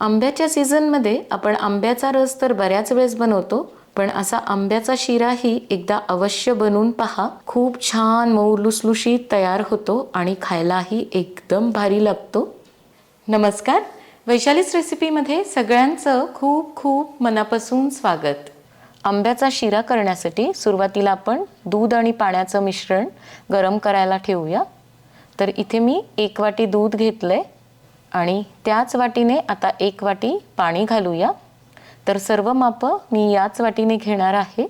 आंब्याच्या सीझनमध्ये आपण आंब्याचा रस तर बऱ्याच वेळेस बनवतो पण असा आंब्याचा शिराही एकदा अवश्य बनवून पहा. खूप छान मऊ लुसलुशीत तयार होतो आणि खायलाही एकदम भारी लागतो. नमस्कार. वैशालीच रेसिपीमध्ये सगळ्यांचं खूप खूप मनापासून स्वागत. आंब्याचा शिरा करण्यासाठी सुरुवातीला आपण दूध आणि पाण्याचं मिश्रण गरम करायला ठेवूया. तर इथे मी एक वाटी दूध घेतलं आहे आणि त्याच वाटीने आता एक वाटी पाणी घालूया. तर सर्व मापं मी याच वाटीने घेणार आहे.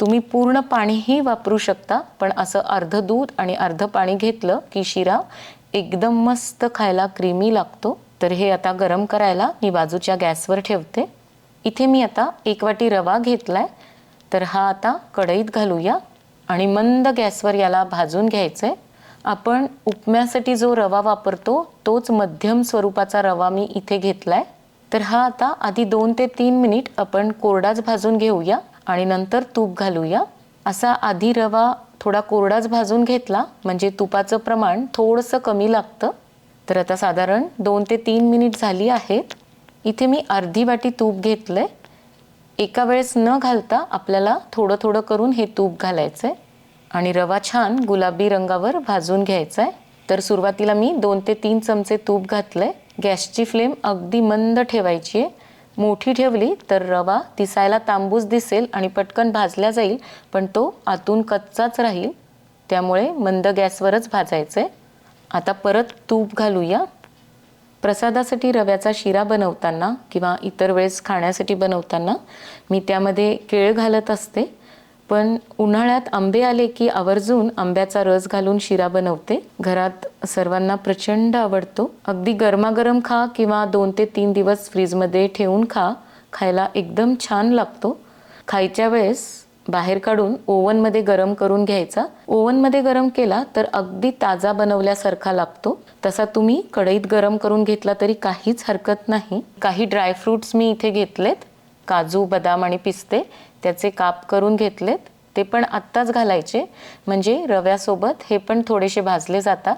तुम्ही पूर्ण पाणीही वापरू शकता पण असं अर्ध दूध आणि अर्ध पाणी घेतलं की शिरा एकदम मस्त खायला क्रीमी लागतो. तर हे आता गरम करायला मी बाजूच्या गॅसवर ठेवते. इथे मी आता एक वाटी रवा घेतला आहे तर हा आता कढईत घालूया आणि मंद गॅसवर याला भाजून घ्यायचं आहे आपण उपम्यासाठी जो रवा वापरतो तोच मध्यम स्वरूपाचा रवा मी इथे घेतलाय. तर हा आता आधी दोन ते तीन मिनिट आपण कोरडाच भाजून घेऊया आणि नंतर तूप घालूया. असा आधी रवा थोडा कोरडाच भाजून घेतला म्हणजे तुपाचं प्रमाण थोडंसं कमी लागतं. तर आता साधारण दोन ते तीन मिनिट झाली आहेत. इथे मी अर्धी वाटी तूप घेतलं आहे एका वेळेस न घालता आपल्याला थोडं थोडं करून हे तूप घालायचं आहे आणि रवा छान गुलाबी रंगावर भाजून घ्यायचा आहे तर सुरुवातीला मी दोन ते तीन चमचे तूप घातलंय. गॅसची फ्लेम अगदी मंद ठेवायची आहे मोठी ठेवली तर रवा दिसायला तांबूस दिसेल आणि पटकन भाजला जाईल पण तो आतून कच्चाच राहील. त्यामुळे मंद गॅसवरच भाजायचं आहे आता परत तूप घालूया. प्रसादासाठी रव्याचा शिरा बनवताना किंवा इतर वेळेस खाण्यासाठी बनवताना मी त्यामध्ये केळ घालत असते. पण उन्हाळ्यात आंबे आले की आवर्जून आंब्याचा रस घालून शिरा बनवते. घरात सर्वांना प्रचंड आवडतो. अगदी गरमागरम खा किंवा दोन ते तीन दिवस फ्रीजमध्ये ठेवून खा. खायला एकदम छान लागतो. खायच्या वेळेस बाहेर काढून ओव्हनमध्ये गरम करून घ्यायचा. ओव्हनमध्ये गरम केला तर अगदी ताजा बनवल्यासारखा लागतो. तसा तुम्ही कढईत गरम करून घेतला तरी काहीच हरकत नाही. काही ड्रायफ्रूट्स मी इथे घेतलेत. काजू बदाम आणि पिस्ते. त्याचे काप करून घेतलेत ते पण आत्ताच घालायचे. म्हणजे रव्यासोबत हे पण थोडेसे भाजले जातात.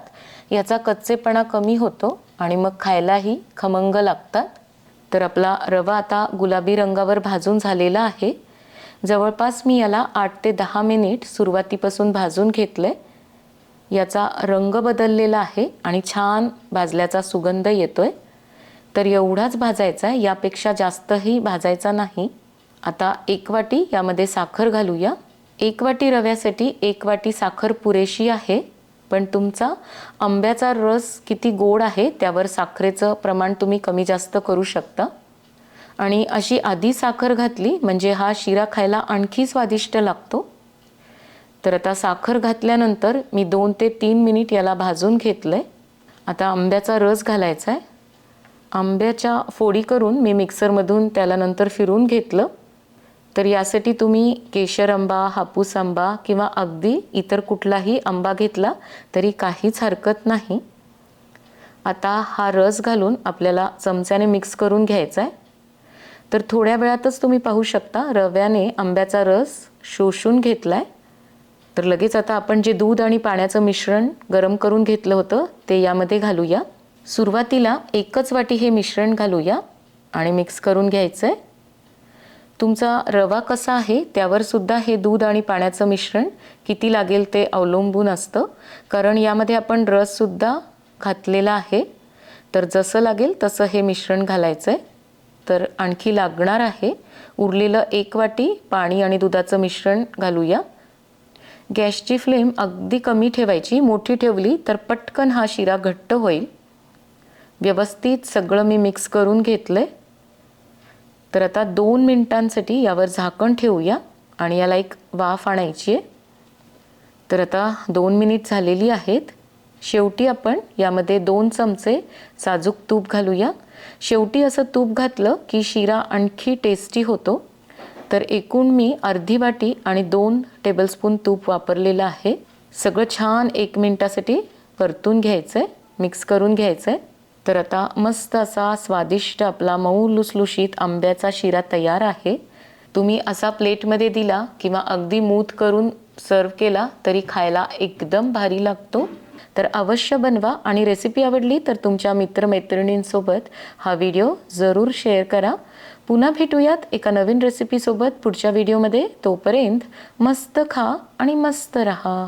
याचा कच्चेपणा कमी होतो आणि मग खायलाही खमंग लागतात. तर आपला रवा आता गुलाबी रंगावर भाजून झालेला आहे. जवळपास मी याला आठ ते दहा मिनिट सुरुवातीपासून भाजून घेतलं. याचा रंग बदललेला आहे आणि छान भाजल्याचा सुगंध येतोय. तर एवढाच भाजायचा आहे यापेक्षा जास्तही भाजायचा नाही. आता एक वाटी यामध्ये साखर घालूया. एक वाटी रव्यासाठी एक वाटी साखर पुरेशी आहे पण तुमचा आंब्याचा रस किती गोड आहे त्यावर साखरेचं प्रमाण तुम्ही कमी जास्त करू शकता. आणि अशी आधी साखर घातली म्हणजे हा शिरा खायला आणखी स्वादिष्ट लागतो. तर आता साखर घातल्यानंतर मी दोन ते तीन मिनिट याला भाजून घेतलं आहे आता आंब्याचा रस घालायचा आहे आंब्याच्या फोडी करून मी मिक्सरमधून त्याला नंतर फिरून घेतलं. तर यासाठी तुम्ही केशर आंबा हापूस आंबा किंवा अगदी इतर कुठलाही आंबा घेतला तरी काहीच हरकत नाही. आता हा रस घालून आपल्याला चमच्याने मिक्स करून घ्यायचा आहे तर थोड्या वेळातच तुम्ही पाहू शकता रव्याने आंब्याचा रस शोषून घेतला आहे तर लगेच आता आपण जे दूध आणि पाण्याचं मिश्रण गरम करून घेतलं होतं ते यामध्ये घालूया. सुरुवातीला एकच वाटी हे मिश्रण घालूया आणि मिक्स करून घ्यायचं आहे तुमचा रवा कसा आहे त्यावर सुद्धा हे दूध आणि पाण्याचं मिश्रण किती लागेल ते अवलंबून असतं. कारण यामध्ये आपण रससुद्धा घातलेला आहे. तर जसं लागेल तसं हे मिश्रण घालायचं आहे तर आणखी लागणार आहे. उरलेलं एक वाटी पाणी आणि दुधाचं मिश्रण घालूया. गॅसची फ्लेम अगदी कमी ठेवायची. मोठी ठेवली तर पटकन हा शिरा घट्ट होईल. व्यवस्थित सगळं मी मिक्स करून घेतलं आहे तर आता दोन मिनटांसाठी यावर झाकण ठेवूया आणि याला एक वाफ आणायची आहे. तर आता दोन मिनिट झालेली आहेत. शेवटी आपण यामध्ये दोन चमचे साजूक तूप घालूया. शेवटी असं तूप घातलं की शिरा आणखी टेस्टी होतो. तर एकूण मी अर्धी वाटी आणि दोन टेबलस्पून तूप वापरलेलं आहे. सगळं छान एक मिनटासाठी परतून घ्यायचं आहे मिक्स करून घ्यायचं आहे तर आता मस्त असा स्वादिष्ट आपला मऊ लुसलुशीत आंब्याचा शिरा तयार आहे. तुम्ही असा प्लेटमध्ये दिला किंवा अगदी मूत करून सर्व केला तरी खायला एकदम भारी लागतो. तर अवश्य बनवा आणि रेसिपी आवडली तर तुमच्या मित्रमैत्रिणींसोबत हा व्हिडिओ जरूर शेअर करा. पुन्हा भेटूयात एका नवीन रेसिपीसोबत पुढच्या व्हिडिओमध्ये तोपर्यंत मस्त खा आणि मस्त रहा.